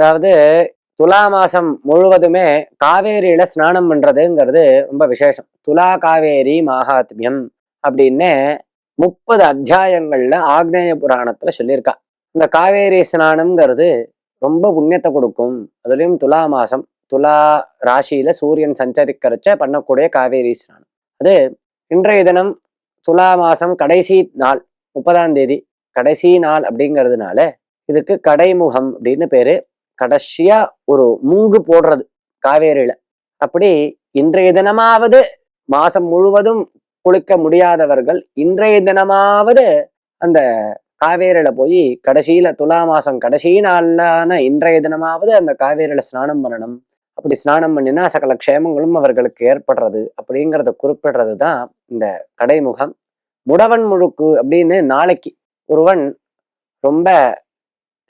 அதாவது துலா மாசம் முழுவதுமே காவேரியில ஸ்நானம் பண்றதுங்கிறது ரொம்ப விசேஷம். துலா காவேரி மகாத்மியம் அப்படின்னு முப்பது அத்தியாயங்கள்ல ஆக்னேய புராணத்துல சொல்லியிருக்கா. இந்த காவேரி ஸ்நானம்ங்கிறது ரொம்ப புண்ணியத்தை கொடுக்கும். அதுலயும் துலா மாசம் துலா ராசியில சூரியன் சஞ்சரிக்கிறச்ச பண்ணக்கூடிய காவேரி ஸ்நானம். அது இன்றைய தினம் துலா மாசம் கடைசி நாள் முப்பதாம் தேதி. கடைசி நாள் அப்படிங்கிறதுனால இதுக்கு கடைமுகம் அப்படின்னு பேரு. கடைசியா ஒரு மூங்கு போடுறது காவேரியில. அப்படி இன்றைய தினமாவது மாசம் முழுவதும் குளிக்க முடியாதவர்கள் இன்றைய தினமாவது அந்த காவேரியில போய் கடைசியில துலா மாசம் கடைசி நாளான இன்றைய தினமாவது அந்த காவேரியில ஸ்நானம் பண்ணணும். அப்படி ஸ்நானம் பண்ணினா சகல க்ஷேமங்களும் அவர்களுக்கு ஏற்படுறது அப்படிங்கிறத குறிப்பிடுறது தான் இந்த கடைமுகம். முடவன் முழுக்கு அப்படின்னு நாளைக்கு ஒருவன் ரொம்ப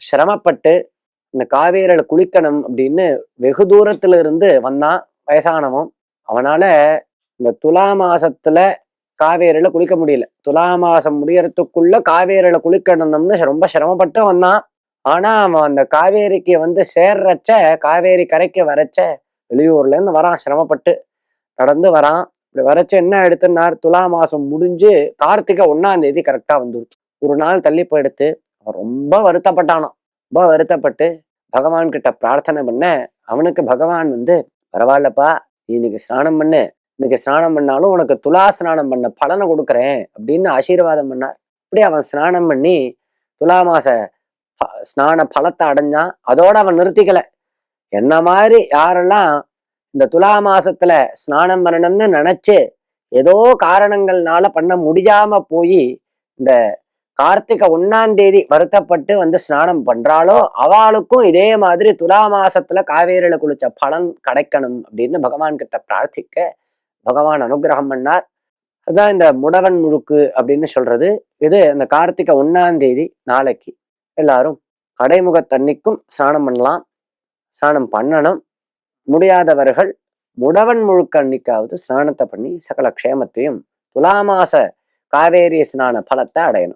சிரமப்பட்டு இந்த காவேரியில குளிக்கணும் அப்படின்னு வெகு தூரத்துல இருந்து வந்தான் வயசானவன். அவனால இந்த துலா மாசத்துல காவேரியில குளிக்க முடியல. துலா மாசம் முடியறதுக்குள்ள காவேரியில குளிக்கணும்னு ரொம்ப சிரமப்பட்டு வந்தான். ஆனா அவன் அந்த காவேரிக்கு வந்து சேர்றச்ச காவேரி கரைக்கு வரச்ச வெளியூர்ல இருந்து வரான் சிரமப்பட்டு. நடந்து வரான். இப்படி வரச்ச என்ன எடுத்துனார்? துலா மாசம் முடிஞ்சு கார்த்திகை ஒன்னாம் தேதி கரெக்டா வந்துருச்சு ஒரு நாள் தள்ளி போயிடுத்து அவன் ரொம்ப வருத்தப்பட்டானான் ரொம்ப வருத்தப்பட்டு பகவான் கிட்ட பிரார்த்தனை பண்ண அவனுக்கு பகவான் வந்து பரவாயில்லப்பா நீ இன்னைக்கு ஸ்நானம் பண்ணு. இன்னைக்கு ஸ்நானம் பண்ணாலும் உனக்கு துலா ஸ்நானம் பண்ண பலனை கொடுக்குறேன் அப்படின்னு ஆசீர்வாதம் பண்ணார். அப்படி அவன் ஸ்நானம் பண்ணி துலா மாச ஸ்நான பலத்தை அடைஞ்சான். அதோட அவன் நிறுத்திக்கல. என்ன மாதிரி யாரெல்லாம் இந்த துலா மாசத்துல ஸ்நானம் பண்ணணும்னு நினைச்சு ஏதோ காரணங்கள்னால பண்ண முடியாம போய் இந்த கார்த்திகை ஒன்னாம் தேதி வருத்தப்பட்டு வந்து ஸ்நானம் பண்றாளோ அவளுக்கும் இதே மாதிரி துலா மாசத்துல காவேரியில குளிச்ச பலன் கிடைக்கணும் அப்படின்னு பகவான் கிட்ட பிரார்த்திக்க பகவான் அனுகிரகம் பண்ணார். அதுதான் இந்த முடவன் முழுக்கு அப்படின்னு சொல்றது. இது அந்த கார்த்திகை ஒன்னாம் தேதி நாளைக்கு. எல்லாரும் கடைமுகத்தன்னைக்கும் ஸ்நானம் பண்ணலாம். ஸ்நானம் பண்ணணும். முடியாதவர்கள் முடவன் முழுக்க அன்னைக்காவது ஸ்நானத்தை பண்ணி சகல க்ஷேமத்தையும் துலா மாச காவேரி ஸ்நான பலத்தை அடையணும்.